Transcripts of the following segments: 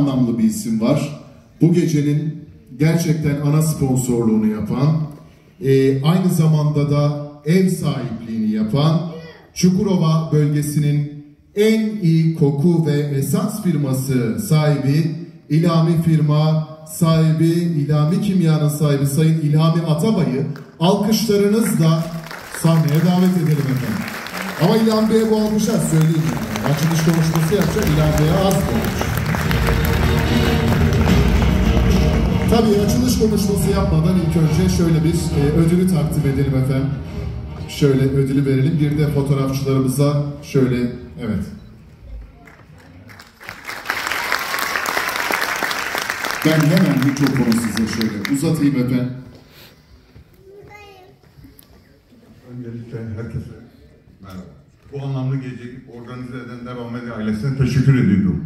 anlamlı bir isim var. Bu gecenin gerçekten ana sponsorluğunu yapan, e, aynı zamanda da ev sahipliğini yapan, Çukurova bölgesinin en iyi koku ve esans firması sahibi, İlhami firma sahibi, İlhami Kimya'nın sahibi Sayın İlhami Atabay'ı alkışlarınızla sahneye davet edelim efendim. Ama İlhami Bey'e bu alkışlar söyleyeyim. Açılış konuşması yapacak İlhami Bey'e az olmuş. Tabii açılış konuşması yapmadan ilk önce şöyle bir e, ödülü takdim edelim efendim. Şöyle ödülü verelim. Bir de fotoğrafçılarımıza şöyle, evet. Ben hemen mikrofonu size şöyle uzatayım efendim. Öncelikle herkese merhaba. Bu anlamlı geceyi organize eden Devam Medya ailesine teşekkür ediyorum.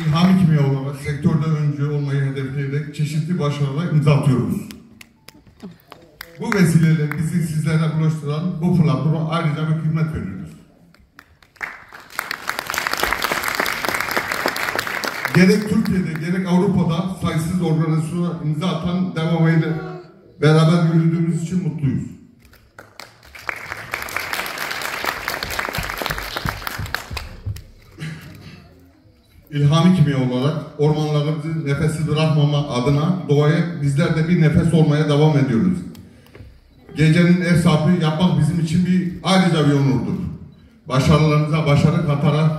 İlhami Kimya olarak sektörde öncü olmayı hedefleyerek çeşitli başarılar imza atıyoruz. Bu vesileyle bizi sizlerle buluşturan bu platforma ayrıca bir hizmet veriyoruz. Gerek Türkiye'de gerek Avrupa'da sayısız organizasyona imza atan Devam beraber yürüdüğümüz için mutluyuz. İlhami kimya olarak ormanlarımızı nefessiz bırakmama adına doğaya bizler de bir nefes olmaya devam ediyoruz. Gecenin ev sahibi yapmak bizim için bir ayrıca bir onurdur. Başarılarınıza başarı katarak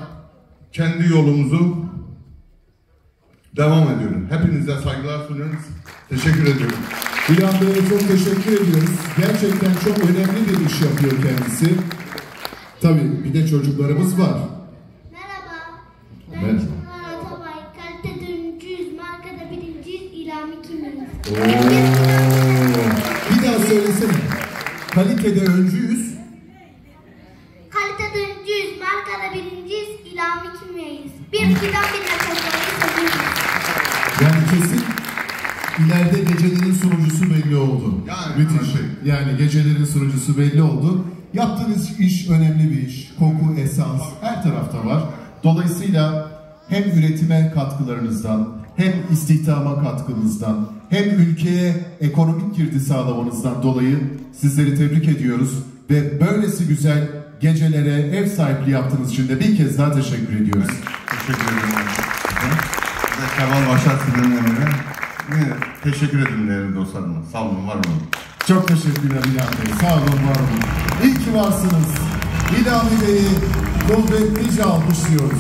kendi yolumuzu devam ediyorum. Hepinize saygılar sunuyoruz. Teşekkür ediyorum. İlhan Bey'e çok teşekkür ediyoruz. Gerçekten çok önemli bir iş yapıyor kendisi. Tabii bir de çocuklarımız var. Merhaba. Ben Merhaba. Çınar Atabay. Kalite dördüncüyüz. Markada birinciyiz. İlhami kimiyiz. Oo. Bir daha söylesene. Kalitede öncüyüz. Kalite dördüncüyüz. Markada birinciyiz. İlhami kimiyiz. Bir fidan bir nefes Yani kesin ileride gecelerin sunucusu belli oldu. Yani, Müthiş. evet. Yani gecelerin sunucusu belli oldu. Yaptığınız iş önemli bir iş. Koku, esans her tarafta var. Dolayısıyla hem üretime katkılarınızdan, hem istihdama katkınızdan, hem ülkeye ekonomik girdi sağlamanızdan dolayı sizleri tebrik ediyoruz. Ve böylesi güzel gecelere ev sahipliği yaptığınız için de bir kez daha teşekkür ediyoruz. Teşekkür ederim. Kemal emrine. Yine teşekkür ederim değerli dostlarıma. Sağ olun, var olun. Çok teşekkürler İlhan Bey. Sağ olun, var olun. İyi ki varsınız. İlhami Bey'i kuvvetlice alkışlıyoruz.